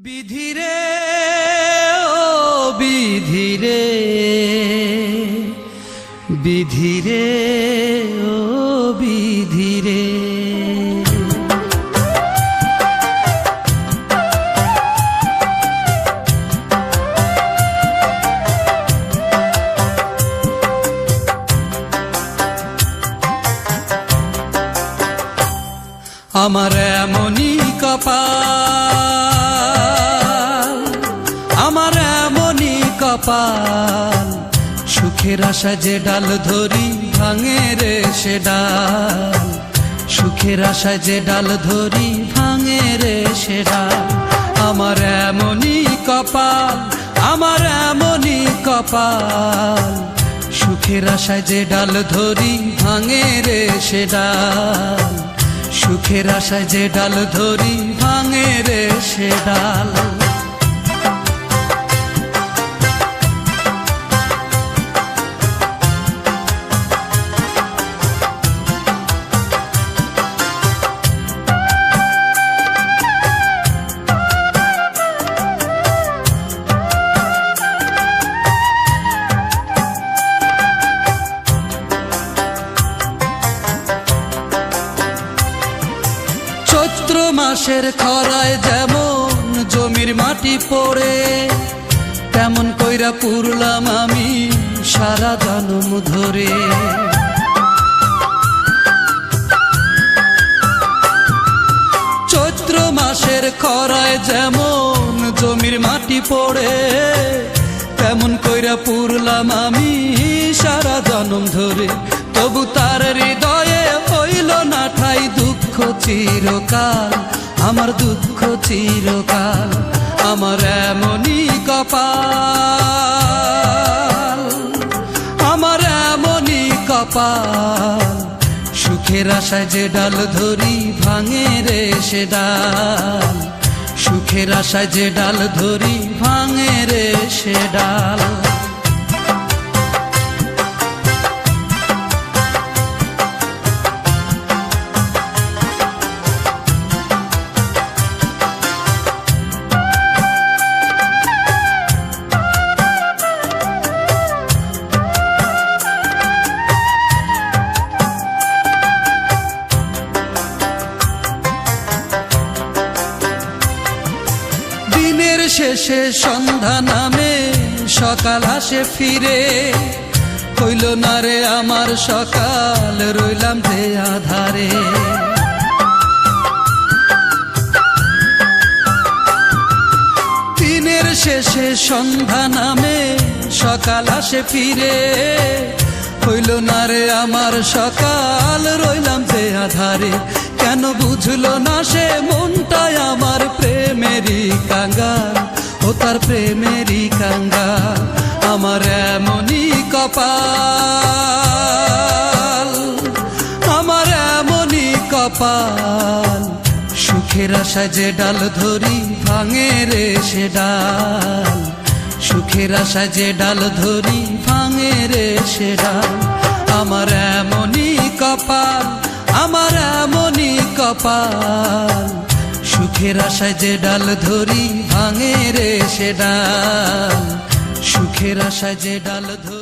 বিধিরে ও বিধিরে বিধিরে ও বিধিরে আমার এমনই কপাল সুখের আশা যে ডাল ধরি ভাঙে রে সে ডাল। সুখের আশা যে ডাল ধরি ভাঙে রে সে ডাল। আমার এমনই কপাল, আমার এমনই কপাল। সুখের আশায় যে ডাল ধরি ভাঙে রে সে ডাল। সুখের আশায় যে ডাল ধরি ভাঙে রে সে ডাল। চৈত্র মাসের খরায় যেমন জমির মাটি পড়ে, তেমন কইরা পুরলাম আমি সারা জনম ধরে। চৈত্র মাসের খরায় যেমন জমির মাটি পড়ে, তেমন কইরা পুরলাম আমি সারা জনম ধরে। তবু তার হৃদয়ে হইল না ঠাই দুঃখ চিরকাল, আমার দুঃখ চিরকাল, আমার এমনই কপাল, আমার এমনই কপাল। সুখের আশায় যে ডাল ধরি ভাঙে রে সে ডাল। সুখের আশায় যে ডাল ধরি ভাঙে রে সে ডাল। দিনের শেষে সন্ধ্যা নামে, সকাল আসে ফিরে। হইল না রে, আমার সকাল, রইলাম যে আধারে। দিনের শেষে সন্ধ্যা নামে, সকাল আসে ফিরে। হইল না রে আমার সকাল, রইলাম যে আধারে। কেন বুঝলো না সে মনটাই আমার প্রেমেরই কাঙ্গাল? ও তার প্রেমেরই কাঙ্গাল, আমার এমনই কপাল। আমার এমনই কপাল, সুখের আশায় যে ডাল ধরি ভাঙে রে সে ডাল। সুখের আশায় যে ডাল ধরি, ভাঙে রে সে ডাল। আমার এমনই কপাল, আমার এমনই কপাল। সুখের আশায় যে ডাল ধরি, ভাঙে রে সে ডাল। সুখের আশায় যে ডাল ধরি